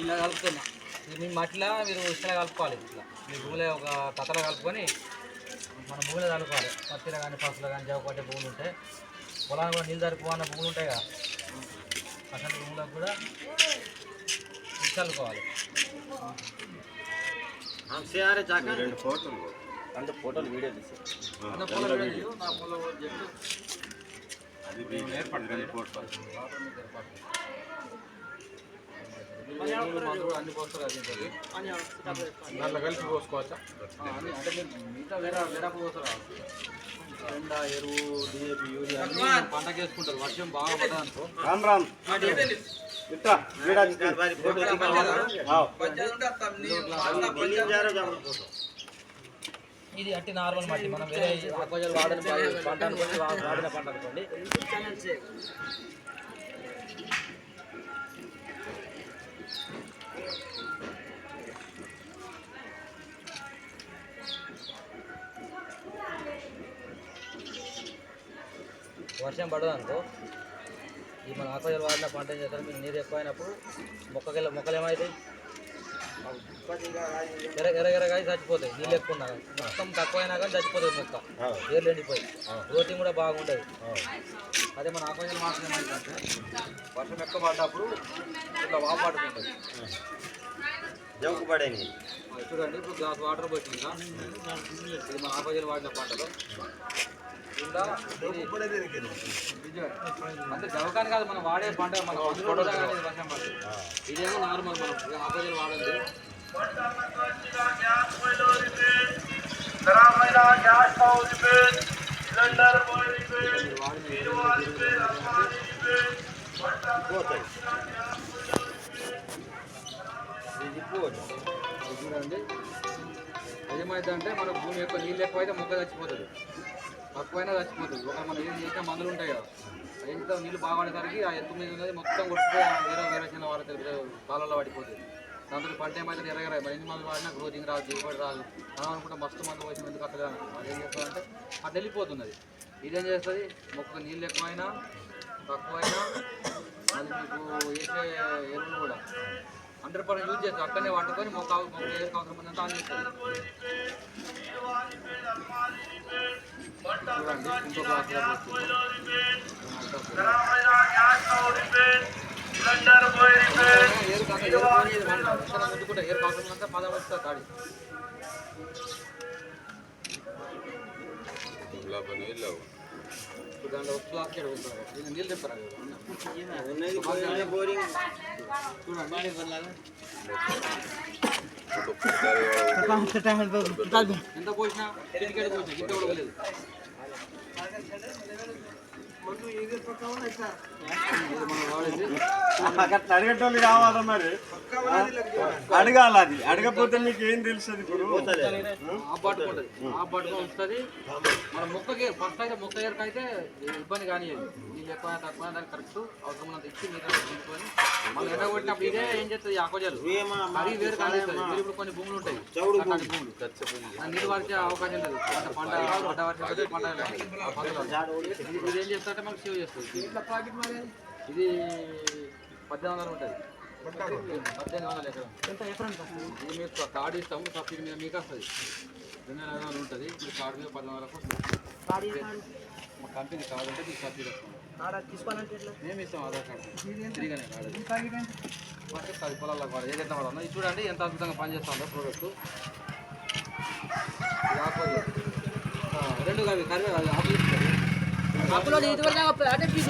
ఇలా కలుపుతున్నా. ఇది మీ మట్టిలో మీరు ఇట్లా కలుపుకోవాలి ఇట్లా. మీ భూమిలో ఒక కథలో కలుపుకొని మన భూమిలో కలుపుకోవాలి పత్తిలో కానీ పసులో కానీ జవకొట్టే భూములు ఉంటాయి పొలానికి కూడా నీళ్ళు సరిపోవన్న భూములు ఉంటాయి కదా. అటువంటి భూములకు కూడా ఇది చల్లుకోవాలి రెండు ఫోటోలు అంటే ఫోటోలు వీడియో నా పొలం అది ఏర్పాటు. ఏర్పాటు అన్ని పోస్తారు అది దాంట్లో కలిపి పోసుకోవచ్చా అంటే మిగతా వేరే వేరే పోతారా ఎండ ఎరువు డిఏపి యూరియా అన్ని పంటకి వేసుకుంటారు వర్షం బాగా అనుకో రామ్ రామ్ ఇది అట్టి నార్మల్ మట్టి. మనం వేరే ఆకుజలు వాడని పంట అనుకోండి వాడిన పంట అనుకోండి. వర్షం పడదు అనుకో. ఈ మన ఆకుజలు వాడిన పంట ఏం చేస్తారు? మీరు నీరు ఎక్కువైనప్పుడు మొక్కకెళ్ళ మొక్కలు ఏమవుతాయి ఎర్ర ఎర్ర ఎర్రగా చచ్చిపోతాయి. నీళ్ళు ఎక్కువ ఉన్నా కానీ. మొత్తం తక్కువైనా కానీ చచ్చిపోతుంది మొక్క. ఏర్లు ఎండిపోయి. గ్రోతింగ్ కూడా బాగుండదు. అదే మన ఆకుజలు మాత్రం ఏమైందంటే వర్షం ఎక్కువ పడ్డప్పుడు ఇట్లా వాపు పడుతుంటుంది. జౌకు పడేని అది చూడండి ఇప్పుడు గ్లాస్ వాటర్ పోసిందా? ఇది మన ఆకుజలు వాడిన పంటలో. అంటే దవకాని కాదు మనం వాడే పంట మన వర్షం పడుతుంది. ఇదేమో నార్మల్ మనం ఆకుజలు వాడండి పోతాయి. చూడండి. ఏమైందంటే మన భూమి యొక్క నీళ్ళు ఎక్కువైతే మొక్క చచ్చిపోతుంది. తక్కువైనా చచ్చిపోతుంది. ఒక మనం ఏం చేసిన మందులు ఉంటాయి కదా. అది ఏం చేస్తాం నీళ్ళు బాగాడేసరికి ఆ ఎత్తు మీద ఉన్నది మొత్తం కొట్టుకుపోయి వేరే వేరే చిన్న వాళ్ళ కాలంలో పడిపోతుంది. దాంతో పంట ఏమైతే ఎరగరాయి మరి ఎన్ని మందులు వాడినా గ్రోతింగ్ రాదు దిగుబడి రాదు. మనం అనుకుంటే మస్తు మందు పోసిన ఎందుకు అట్లా అది ఏం చేస్తుందంటే అటు వెళ్ళిపోతుంది ఇదేం చేస్తుంది? మొక్క నీళ్ళు ఎక్కువైనా తక్కువైనా అది మీకు వేసే ఎరువులు కూడా. హండ్రెడ్ పర్సెంట్ యూజ్ చేస్తాం అక్కడనే వండుకొని మొక్క మొక్క ఏ అవసరం ఉందంటే ఆన్ చేస్తుంది చూడండి ఇంకో గ్లాస్ లో పోసుకుంటాం. ఏరు కాక ఏరు పోనీ ఇది వంట. ఎక్కడ ముట్టుకుంటే ఏరు అవసరం ఉందంటే పదం వస్తుంది తాడి ఇప్పుడు దాంట్లో ఒక గ్లాస్ కేడు పోస్తారు. ఇది నీళ్ళు తెప్పారా ఉన్నది పోయిన బోరింగ్ చూడండి ఎంత పోసినా టికెట్ పోసినా ఇంత కూడా లేదు ఇది మనం వాడేది అట్లా అడిగేటోళ్ళు కావాలా మరి? అడగాల అది. అడగపోతే మీకు ఏం తెలుస్తుంది ఇప్పుడు? ఆ పట్టుకుంటుంది ఆ పట్టుకొని వస్తుంది మన మొక్కకి ఫస్ట్ అయితే మొక్క ఎరక అయితే ఇబ్బంది కానీ నీళ్ళు ఎక్కువ తక్కువ దానికి కరెక్ట్ అవసరం ఉన్నంత ఇచ్చి నీళ్ళు తీసుకొని ఎండ కొట్టినప్పుడు ఇదే ఏం చేస్తుంది ఆకోజాలు? మరీ వేరు కానీ ఇప్పుడు కొన్ని భూములు ఉంటాయి. భూములు. నీళ్ళు వారికే అవకాశం లేదు. పంట పంట వర్షం పంట ఆ పంటలు మనకు సేవ్ చేస్తుంది. ఇది పద్దెనిమిది వందలు ఉంటుంది. పద్దెనిమిది వందలు ఎకరం. ఇది మీకు కార్డు ఇస్తాము సబ్సిడీ మీద మీకు వస్తుంది. రెండు వేల ఐదు వందలు ఉంటుంది. మీరు కార్డు మీద పద్దెనిమిది వందలకు వస్తుంది మా కంపెనీ కార్డు అంటే మీకు సబ్సిడీ వస్తుంది. మేము ఇస్తాం ఆధార్ కార్డు. ఫ్రీగానే కార్డు పది వాడు ఏదైతే ఇది చూడండి ఎంత అద్భుతంగా పనిచేస్తుందో ప్రోడక్ట్ రెండు కాదు కరివే అది ఆకు ఇస్తుంది అప్పుడు ఇది వరకు అంటే పీసులు